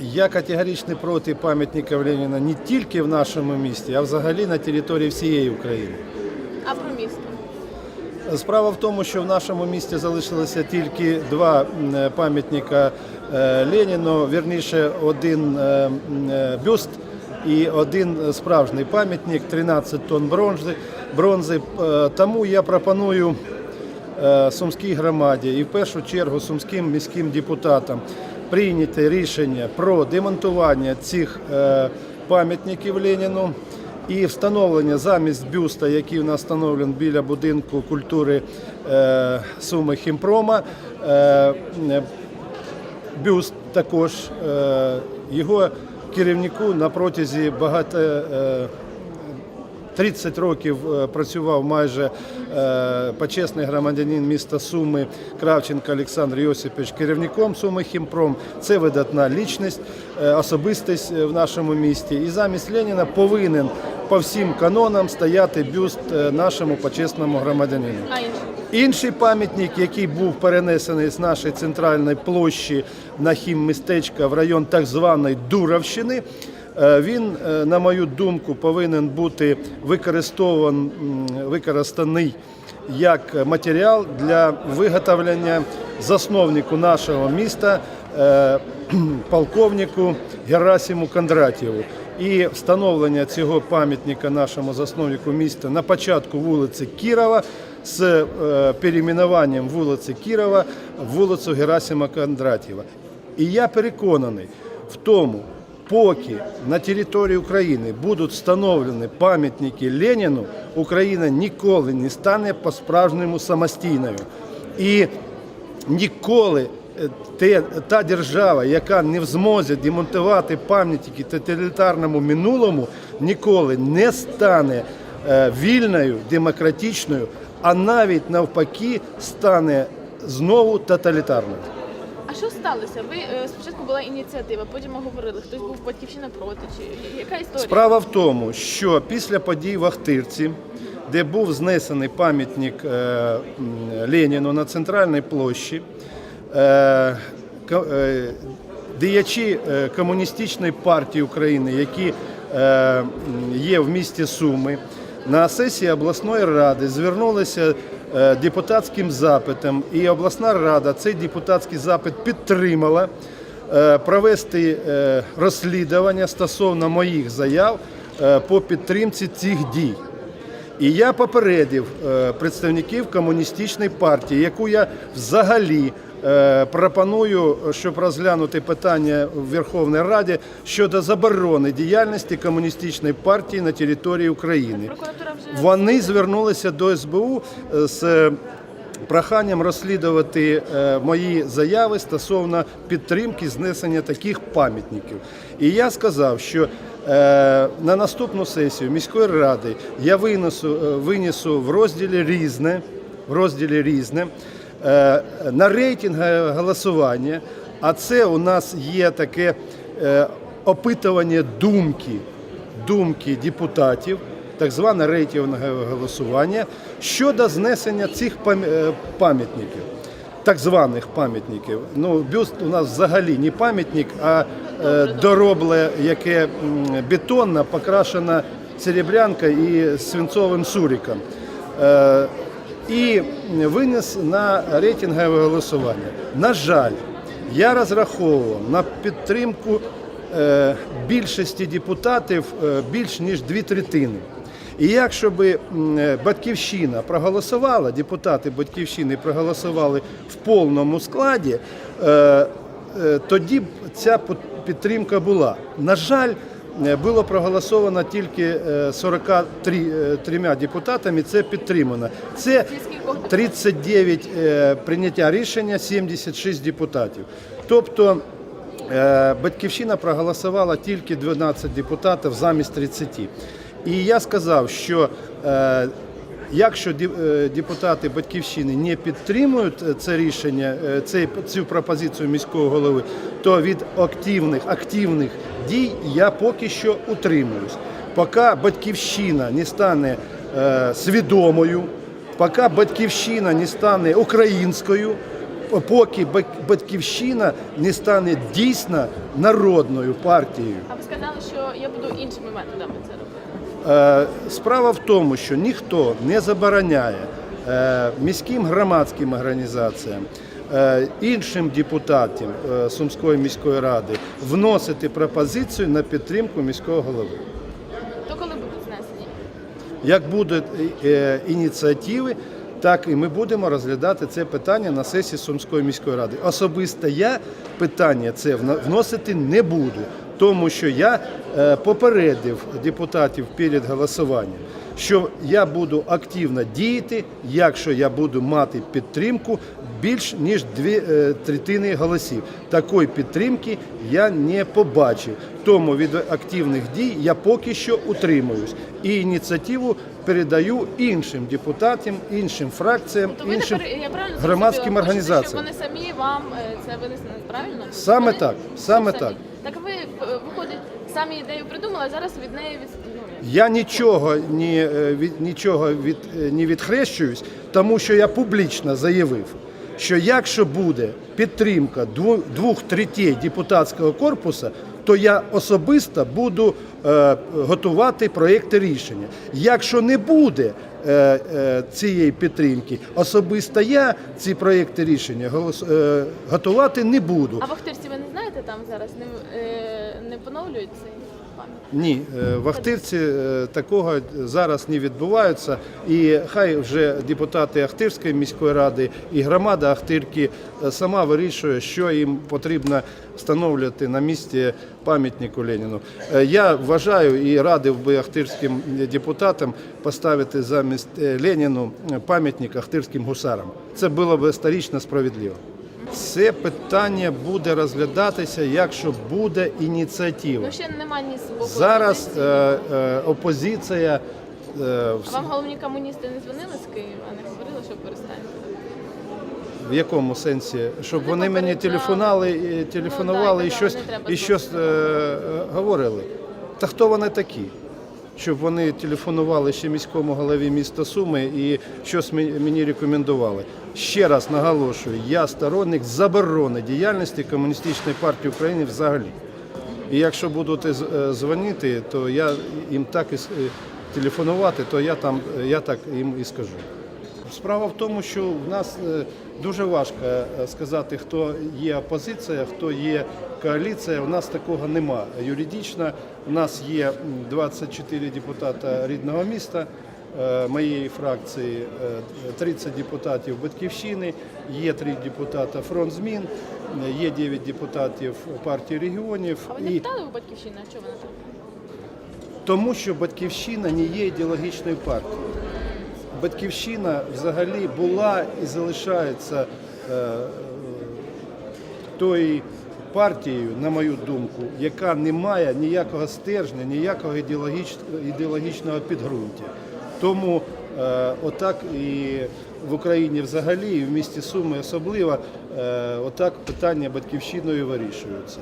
Я категорично проти пам'ятника Леніна не тільки в нашому місті, а взагалі на території всієї України. А про місто? Справа в тому, що в нашому місті залишилося тільки два пам'ятника е, Леніну, вірніше один м, е, бюст і один справжній пам'ятник, 13 тонн бронзи. Тому я пропоную Сумській громаді і в першу чергу сумським міським депутатам прийняти рішення про демонтування цих е, пам'ятників Леніну і встановлення замість бюста, який у нас встановлений біля будинку культури е, Суми Хімпрома. е, е, Бюст також е, його керівнику на протязі багато. Е, 30 років е, працював майже е, почесний громадянин міста Суми Кравченко Олександр Йосипович керівником Суми Хімпром. Це видатна лічність, е, особистість в нашому місті. І замість Леніна повинен по всім канонам стояти бюст нашому почесному громадянину. Інший пам'ятник, який був перенесений з нашої центральної площі на хіммістечка в район так званої Дуровщини, е, він, е, на мою думку, повинен бути використаний як матеріал для виготовлення засновнику нашого міста е, полковнику Герасиму Кондратєву. І встановлення цього пам'ятника нашому засновнику міста на початку вулиці Кірова з е, перейменуванням вулиці Кірова в вулицю Герасима Кондратєва. І я переконаний в тому, поки на території України будуть встановлені пам'ятники Леніну, Україна ніколи не стане по-справжньому самостійною. І ніколи е, те, та держава, яка не в змозі демонтувати пам'ятники тоталітарному минулому, ніколи не стане е, вільною, демократичною, а навіть навпаки стане знову тоталітарною. Що сталося? Ви е, спочатку була ініціатива, потім говорили, хтось був батьківщина проти, чи яка історія? Справа в тому, що після подій в Ахтирці, де був знесений пам'ятник е, Леніну на центральній площі, е, діячі комуністичної партії України, які є в місті Суми, на сесії обласної ради звернулися депутатським запитом, і обласна рада цей депутатський запит підтримала е, провести е, розслідування стосовно моїх заяв е, по підтримці цих дій. І я попередив е, представників комуністичної партії, яку я взагалі е, пропоную, щоб розглянути питання в Верховній Раді щодо заборони діяльності комуністичної партії на території України. Вони звернулися до СБУ з е, проханням розслідувати мої заяви стосовно підтримки знесення таких пам'ятників. І я сказав, що на наступну сесію міської ради я винесу, е, винесу в розділі різне, в розділі різне е, на рейтингове голосування. А це у нас є таке е, опитування думки думки депутатів, так зване рейтингове голосування щодо знесення цих е, пам'ятників, так званих пам'ятників. Ну, бюст у нас взагалі не пам'ятник, а е, доробле, яке бетонно покрашено серебрянкою і свинцовим суриком. Е, і виніс на рейтингове голосування. На жаль, я розраховував на підтримку е, більшості депутатів більш ніж дві третини. І якщо би е, Батьківщина проголосувала, депутати Батьківщини проголосували в повному складі, е, е, тоді б ця підтримка була. На жаль, було проголосовано тільки е, 43 е, трьома депутатами. Це підтримано. Це 39 е, прийняття рішення, 76 депутатів. Тобто Батьківщина проголосувала тільки 12 депутатів замість 30. І я сказав, що е, Якщо е, депутати батьківщини не підтримують е, це рішення, е, цю пропозицію міського голови, то від активних активних дій я поки що утримуюсь. Поки батьківщина не стане свідомою, Поки батьківщина не стане українською, поки батьківщина не стане дійсно народною партією. А ви сказали, що я буду іншими методами це робити. Е, Справа в тому, що ніхто не забороняє е, міським громадським організаціям, е, іншим депутатам Сумської міської ради вносити пропозицію на підтримку міського голови. То коли будуть знесені? Як будуть ініціативи, так і ми будемо розглядати це питання на сесії Сумської міської ради. Особисто я питання це вносити не буду, тому що я е, попередив депутатів перед голосуванням, що я буду активно діяти, якщо я буду мати підтримку більш ніж дві е, третини голосів. Такої підтримки я не побачив. Тому від активних дій я поки що утримуюсь і ініціативу передаю іншим депутатам, іншим фракціям, То ви іншим пере- я правильно громадським зрозуміла, організаціям. Щоб вони самі вам е, це винесли правильно? Саме Вони- так, саме самі. так. Так ви виходить, самі ідею придумали, а зараз від неї від ну, Я нічого ні, е, від нічого від не відхрещуюсь, тому що я публічно заявив, що якщо буде підтримка двох третей депутатського корпусу, то я особисто буду е, готувати проєкти рішення. Якщо не буде е, е, цієї підтримки, особисто я ці проєкти рішення голос, е, готувати не буду. А в Ахтирці ви не там зараз не, е, не поновлюють цей пам'ятник? Ні, е, в Ахтирці е, такого зараз не відбувається. І хай вже депутати Ахтирської міської ради і громада Ахтирки сама вирішує, що їм потрібно встановлювати на місці пам'ятнику Леніну. Я вважаю і радив би ахтирським депутатам поставити замість Леніну пам'ятник ахтирським гусарам. Це було б історично справедливо. Це питання буде розглядатися, якщо буде ініціатива. Ну ще нема ні з боку. Зараз опозиції. е, е, опозиція е, в, А вам головні комуністи не дзвонили з Києва, не говорили, що перестанете? в якому сенсі, щоб Вони вони мені попереджали. телефонували, і- телефонували Ну, і так, щось, не треба і щось е, е, говорили. Та хто вони такі? Щоб вони телефонували ще міському голові міста Суми і щось мені рекомендували. Ще раз наголошую, я сторонник заборони діяльності Комуністичної партії України взагалі. І якщо будуть е, дзвонити, то я їм так і е, телефонувати, то я там е, я так їм і скажу. Справа в тому, що в нас дуже важко сказати, хто є опозиція, хто є коаліція. У нас такого нема. Юридично у нас є 24 депутата рідного міста. е, Моєї фракції е, 30 депутатів Батьківщини, є 3 депутата фронт змін, е, є 9 депутатів партії регіонів. А ви не питали у батьківщини, а чого вона там? Тому що Батьківщина не є ідеологічною партією. Батьківщина взагалі була і залишається е, е, тою партією, на мою думку, яка не має ніякого стержня, ніякого ідеологіч- ідеологічного підґрунтя. Тому е, отак і в Україні взагалі, і в місті Суми особливо, е, отак питання батьківщиною вирішуються.